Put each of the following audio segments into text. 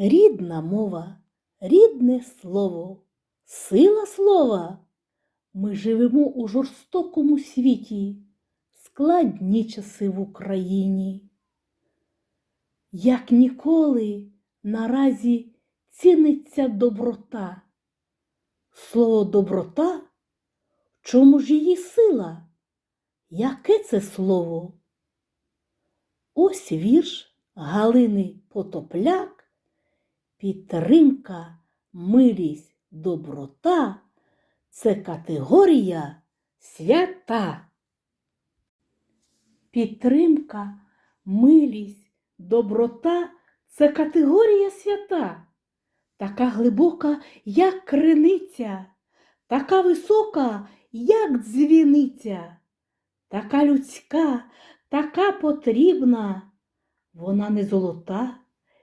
Рідна мова, рідне слово, сила слова. Ми живемо у жорстокому світі, складні часи в Україні. Як ніколи наразі ціниться доброта. Слово доброта, чому ж її сила? Яке це слово? Ось вірш Галини Потопляк, підтримка, милість, доброта це категорія свята. Підтримка, милість, доброта це категорія свята, така глибока, як криниця, така висока, як дзвіниця, така людська, така потрібна. Вона не золота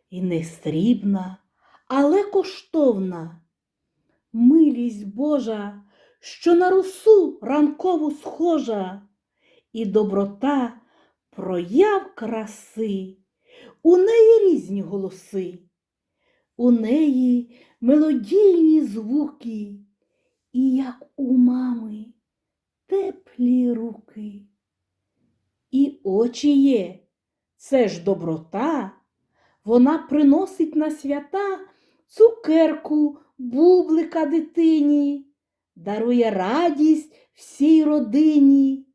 і не срібна, але коштовна. Милість Божа, що на росу ранкову схожа, і доброта прояв краси, у неї різні голоси, у неї мелодійні звуки, і як у мами теплі руки. І очі є, це ж доброта, вона приносить на свята цукерку, бублика дитині, дарує радість всій родині.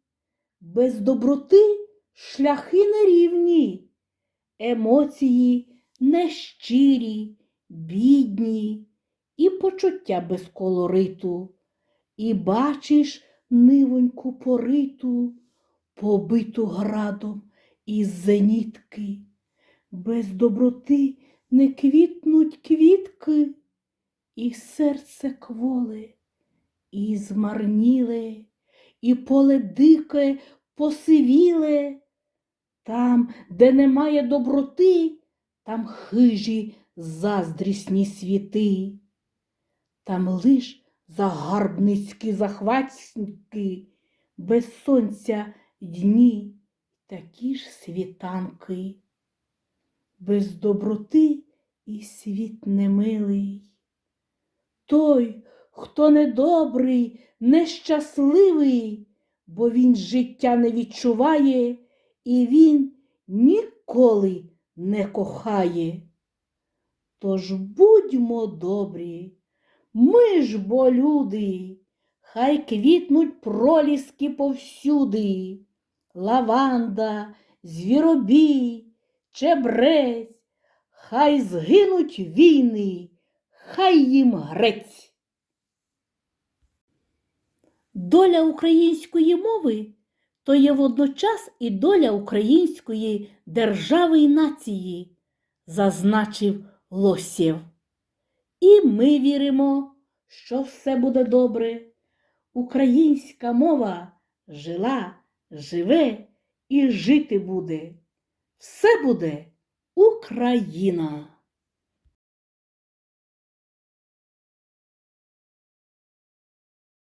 Без доброти шляхи нерівні, емоції нещирі, бідні, і почуття без колориту. І бачиш нивоньку пориту, побиту градом із зенітки. Без доброти не квітнуть квітки, і серце кволе, і змарніле, і поле дике посивіле. Там, де немає доброти, там хижі заздрісні світи, там лиш загарбницькі захватники, без сонця дні, такі ж світанки. Без доброти і світ немилий. Той, хто недобрий, нещасливий, бо він життя не відчуває, і він ніколи не кохає. Тож будьмо добрі, ми ж бо люди, хай квітнуть проліски повсюди, лаванда, звіробій, чебрець, хай згинуть війни, хай їм грець. Доля української мови то є водночас і доля української держави і нації, зазначив Лосєв. І ми віримо, що все буде добре. Українська мова жила, живе і жити буде. Все буде Україна!